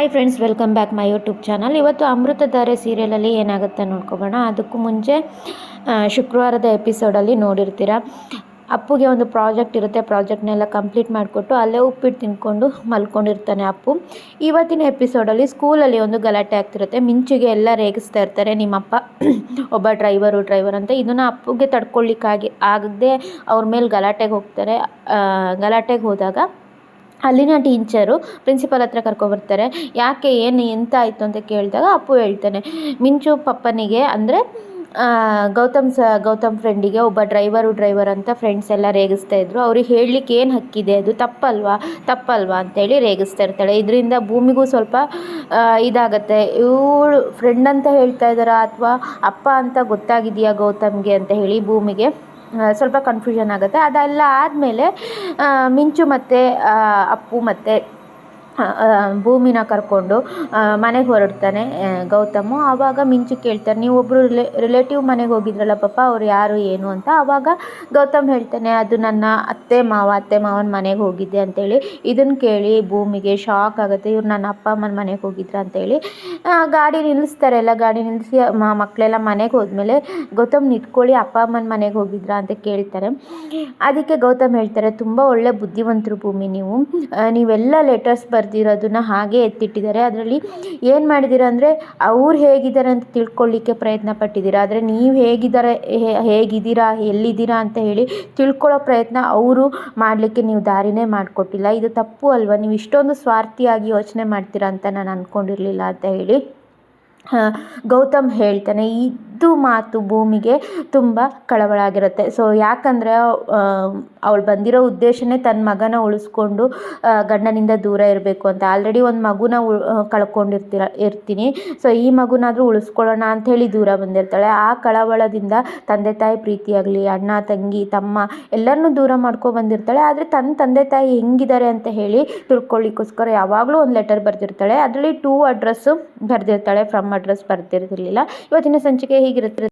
Hi friends welcome back my YouTube channel ಇವತ್ತು ಅಮೃತಧಾರೆ ಸೀರಿಯಲಲ್ಲಿ ಏನಾಗುತ್ತೆ ನೋಡ್ಕೊಬೋಣ. ಅದಕ್ಕೂ ಮುಂಚೆ ಶುಕ್ರವಾರದ ಎಪಿಸೋಡಲ್ಲಿ ನೋಡಿರ್ತೀರ. ಅಪ್ಪುಗೆ ಒಂದು ಪ್ರಾಜೆಕ್ಟ್ ಇರುತ್ತೆ. ಪ್ರಾಜೆಕ್ಟ್ನೆಲ್ಲ ಕಂಪ್ಲೀಟ್ ಮಾಡಿಕೊಟ್ಟು ಅಲ್ಲೇ ಉಪ್ಪಿಟ್ಟು ತಿನ್ಕೊಂಡು ಮಲ್ಕೊಂಡಿರ್ತಾನೆ ಅಪ್ಪು. ಇವತ್ತಿನ ಎಪಿಸೋಡಲ್ಲಿ ಸ್ಕೂಲಲ್ಲಿ ಒಂದು ಗಲಾಟೆ ಆಗ್ತಿರುತ್ತೆ. ಮಿಂಚಿಗೆ ಎಲ್ಲ ರೇಗಿಸ್ತಾ ಇರ್ತಾರೆ ನಿಮ್ಮಪ್ಪ. ಒಬ್ಬ ಡ್ರೈವರು ಡ್ರೈವರ್ ಅಂತ. ಇದನ್ನು ಅಪ್ಪುಗೆ ತಡ್ಕೊಳ್ಳಿಕ್ಕಾಗಿ ಆಗದೆ ಅವ್ರ ಮೇಲೆ ಗಲಾಟೆಗೆ ಹೋಗ್ತಾರೆ. ಗಲಾಟೆಗೆ ಹೋದಾಗ ಅಲ್ಲಿನ ಟೀಚರು ಪ್ರಿನ್ಸಿಪಲ್ ಹತ್ರ ಕರ್ಕೊಬರ್ತಾರೆ. ಯಾಕೆ, ಏನು ಎಂತ ಆಯಿತು ಅಂತ ಕೇಳಿದಾಗ ಅಪ್ಪು ಹೇಳ್ತಾನೆ, ಮಿಂಚು ಪಪ್ಪನಿಗೆ ಅಂದರೆ ಗೌತಮ್ ಸ, ಗೌತಮ್ ಫ್ರೆಂಡಿಗೆ ಒಬ್ಬ ಡ್ರೈವರು ಡ್ರೈವರ್ ಅಂತ ಫ್ರೆಂಡ್ಸ್ ಎಲ್ಲ ರೇಗಿಸ್ತಾ ಇದ್ರು. ಅವ್ರಿಗೆ ಹೇಳಲಿಕ್ಕೆ ಏನು ಹಕ್ಕಿದೆ? ಅದು ತಪ್ಪಲ್ವಾ? ತಪ್ಪಲ್ವಾ? ಅಂತೇಳಿ ರೇಗಿಸ್ತಾ ಇರ್ತಾಳೆ. ಇದರಿಂದ ಭೂಮಿಗೂ ಸ್ವಲ್ಪ ಇದಾಗತ್ತೆ. ಇವಳು ಫ್ರೆಂಡ್ ಅಂತ ಹೇಳ್ತಾ ಇದ್ದಾರಾ ಅಥವಾ ಅಪ್ಪ ಅಂತ ಗೊತ್ತಾಗಿದೆಯಾ ಗೌತಮ್ಗೆ ಅಂತ ಹೇಳಿ ಭೂಮಿಗೆ? ಸ್ವಲ್ಪ ಕನ್ಫ್ಯೂಷನ್ ಆಗುತ್ತೆ. ಅದೆಲ್ಲ ಆದಮೇಲೆ ಮಿಂಚು ಮತ್ತು ಅಪ್ಪು ಮತ್ತು ಭೂಮಿನ ಕರ್ಕೊಂಡು ಮನೆಗೆ ಹೊರಡ್ತಾನೆ ಗೌತಮ. ಆವಾಗ ಮಿಂಚು ಕೇಳ್ತಾರೆ ನೀವು ಒಬ್ಬರು ರಿಲೇ, ರಿಲೇಟಿವ್ ಮನೆಗೆ ಹೋಗಿದ್ರಲ್ಲ ಪಾಪ, ಅವ್ರು ಯಾರು, ಏನು? ಅಂತ. ಆವಾಗ ಗೌತಮ್ ಹೇಳ್ತಾನೆ, ಅದು ನನ್ನ ಅತ್ತೆ ಮಾವ, ಅತ್ತೆ ಮಾವನ ಮನೆಗೆ ಹೋಗಿದ್ದೆ ಅಂತೇಳಿ ಇದನ್ನು ಕೇಳಿ ಭೂಮಿಗೆ ಶಾಕ್ ಆಗುತ್ತೆ. ಇವ್ರು ನನ್ನ ಅಪ್ಪ ಅಮ್ಮನ ಮನೆಗೆ ಹೋಗಿದ್ರ ಅಂತೇಳಿ ಗಾಡಿ ನಿಲ್ಲಿಸ್ತಾರೆ ಎಲ್ಲ. ಗಾಡಿ ನಿಲ್ಲಿಸಿ ಮಕ್ಕಳೆಲ್ಲ ಮನೆಗೆ ಹೋದ್ಮೇಲೆ ಗೌತಮ್, ನಿಂತ್ಕೊಳ್ಳಿ, ಅಪ್ಪ ಅಮ್ಮನ ಮನೆಗೆ ಹೋಗಿದ್ರಾ? ಅಂತ ಕೇಳ್ತಾರೆ. ಅದಕ್ಕೆ ಗೌತಮ್ ಹೇಳ್ತಾರೆ, ತುಂಬ ಒಳ್ಳೆ ಬುದ್ಧಿವಂತರು ಭೂಮಿ ನೀವು. ನೀವೆಲ್ಲ ಲೆಟರ್ಸ್ ಬರೆದಿರೋದನ್ನ ಹಾಗೆ ಎತ್ತಿಟ್ಟಿದ್ದಾರೆ. ಅದರಲ್ಲಿ ಏನು ಮಾಡಿದ್ದೀರ ಅಂದರೆ, ಅವ್ರು ಹೇಗಿದ್ದಾರೆ ಅಂತ ತಿಳ್ಕೊಳ್ಳಿಕ್ಕೆ ಪ್ರಯತ್ನ ಪಟ್ಟಿದ್ದೀರ. ಆದರೆ ನೀವು ಹೇಗಿದ್ದಾರೆ ಹೇಗಿದ್ದೀರಾ, ಎಲ್ಲಿದ್ದೀರಾ ಅಂತ ಹೇಳಿ ತಿಳ್ಕೊಳ್ಳೋ ಪ್ರಯತ್ನ ಅವರು ಮಾಡಲಿಕ್ಕೆ ನೀವು ದಾರಿನೇ ಮಾಡಿಕೊಟ್ಟಿಲ್ಲ. ಇದು ತಪ್ಪು ಅಲ್ವಾ? ನೀವು ಇಷ್ಟೊಂದು ಸ್ವಾರ್ಥಿಯಾಗಿ ಯೋಚನೆ ಮಾಡ್ತೀರಾ ಅಂತ ನಾನು ಅಂದ್ಕೊಂಡಿರಲಿಲ್ಲ ಅಂತ ಹೇಳಿ. ಗೌತಮ್ ಹೇಳ್ತಾನೆ ಇದು ಮಾತು ಭೂಮಿಗೆ ತುಂಬ ಕಳವಳ ಆಗಿರುತ್ತೆ ಸೊ ಯಾಕಂದರೆ ಅವಳು ಬಂದಿರೋ ಉದ್ದೇಶನೇ ತನ್ನ ಮಗನ ಉಳಿಸ್ಕೊಂಡು ಗಂಡನಿಂದ ದೂರ ಇರಬೇಕು ಅಂತ. ಆಲ್ರೆಡಿ ಒಂದು ಮಗುನ ಉಳ್ ಕಳ್ಕೊಂಡಿರ್ತೀರ, ಇರ್ತೀನಿ. ಸೊ ಈ ಮಗುನಾದರೂ ಉಳಿಸ್ಕೊಳ್ಳೋಣ ಅಂಥೇಳಿ ದೂರ ಬಂದಿರ್ತಾಳೆ. ಆ ಕಳವಳದಿಂದ ತಂದೆ ತಾಯಿ ಪ್ರೀತಿಯಾಗಲಿ ಅಣ್ಣ, ತಂಗಿ, ತಮ್ಮ ಎಲ್ಲರನ್ನೂ ದೂರ ಮಾಡ್ಕೊ ಬಂದಿರ್ತಾಳೆ. ಆದರೆ ತನ್ನ ತಂದೆ ತಾಯಿ ಹೆಂಗಿದ್ದಾರೆ ಅಂತ ಹೇಳಿ ತಿಳ್ಕೊಳ್ಳಿಕ್ಕೋಸ್ಕರ ಯಾವಾಗಲೂ ಒಂದು ಲೆಟರ್ ಬರೆದಿರ್ತಾಳೆ. ಅದರಲ್ಲಿ ಟೂ ಅಡ್ರೆಸ್ಸು ಬರೆದಿರ್ತಾಳೆ. ಫ್ರಮ್ ಅಡ್ರೆಸ್ ಬರ್ತಿರ್ತಿರ್ಲಿಲ್ಲ ಇವತ್ತಿನ ಸಂಚಿಕೆ ಹೀಗಿರುತ್ತೆ